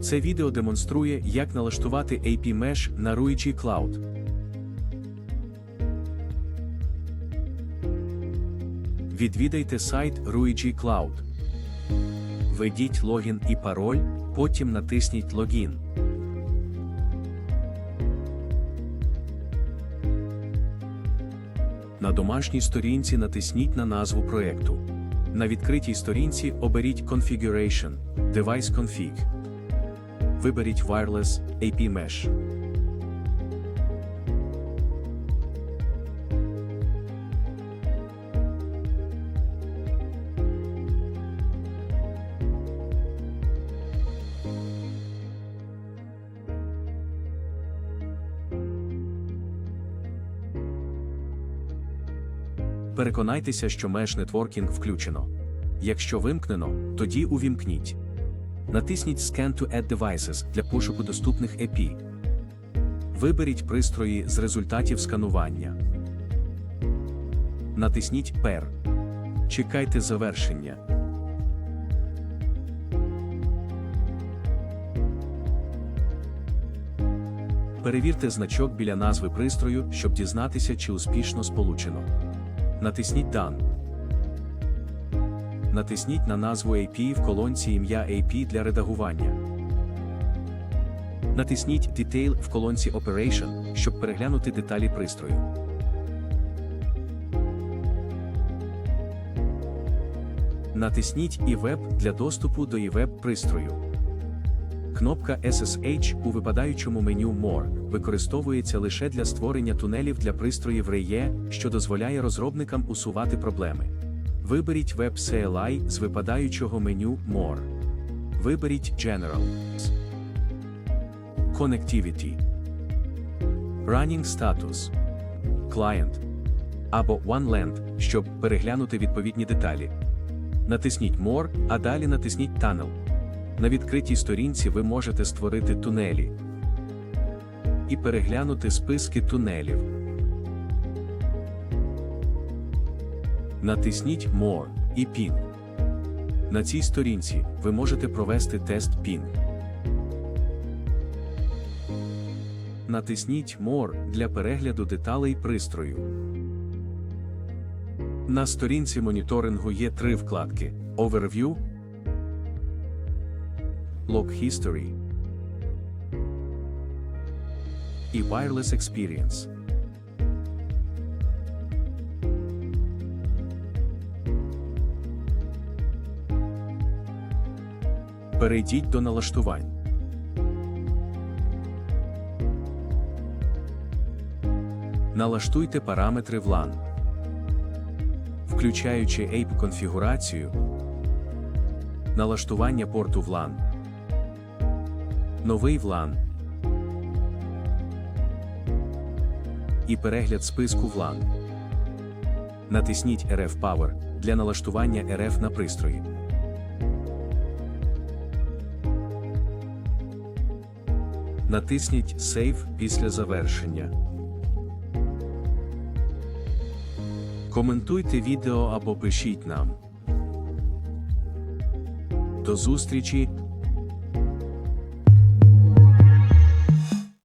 Це відео демонструє, як налаштувати AP Mesh на Ruigi Cloud. Відвідайте сайт Ruigi Cloud. Введіть логін і пароль, потім натисніть Логін. На домашній сторінці натисніть на назву проєкту. На відкритій сторінці оберіть Configuration, Device Config. Виберіть Wireless AP Mesh. Переконайтеся, що Mesh Networking включено. Якщо вимкнено, тоді увімкніть. Натисніть Scan to Add Devices для пошуку доступних EP. Виберіть пристрої з результатів сканування. Натисніть Per. Чекайте завершення. Перевірте значок біля назви пристрою, щоб дізнатися, чи успішно сполучено. Натисніть Done. Натисніть на назву AP в колонці ім'я AP для редагування. Натисніть Detail в колонці Operation, щоб переглянути деталі пристрою. Натисніть eWeb для доступу до eWeb пристрою. Кнопка SSH у випадаючому меню More використовується лише для створення тунелів для пристроїв REE, що дозволяє розробникам усувати проблеми. Виберіть Web CLI з випадаючого меню More. Виберіть General. Connectivity. Running Status. Client. Або OneLand, щоб переглянути відповідні деталі. Натисніть More, а далі натисніть Tunnel. На відкритій сторінці ви можете створити тунелі і переглянути списки тунелів. Натисніть More і Ping. На цій сторінці ви можете провести тест Ping. Натисніть More для перегляду деталей пристрою. На сторінці моніторингу є три вкладки: Overview, Log History і Wireless Experience. Перейдіть до налаштувань. Налаштуйте параметри VLAN. Включаючи AP конфігурацію, налаштування порту VLAN, новий VLAN і перегляд списку VLAN. Натисніть RF Power для налаштування RF на пристрої. Натисніть Save після завершення. Коментуйте відео або пишіть нам. До зустрічі